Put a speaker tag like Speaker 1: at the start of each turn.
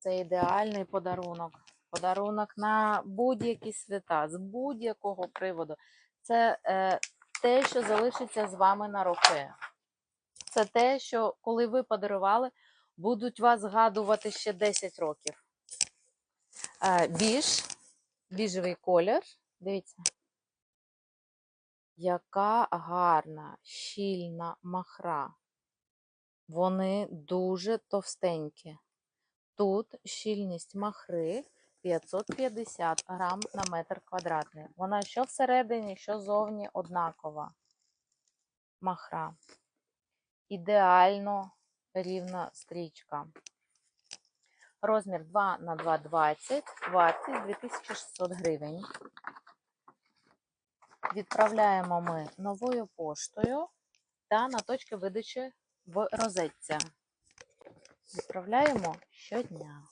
Speaker 1: Це ідеальний подарунок. Подарунок на будь-які свята, з будь-якого приводу. Це е, те, що залишиться з вами на роки. Це те, що коли ви подарували, будуть вас згадувати ще 10 років. Е, біж, біжевий колір. Дивіться. Яка гарна, щільна махра. Вони дуже товстенькі. Тут щільність махри 550 грам на метр квадратний. Вона що всередині, що зовні однакова. Махра. Ідеально рівна стрічка. Розмір 2 на 2,20, вартість 2600 гривень. Відправляємо ми новою поштою та на точки видачі в розетці. Відправляємо щодня.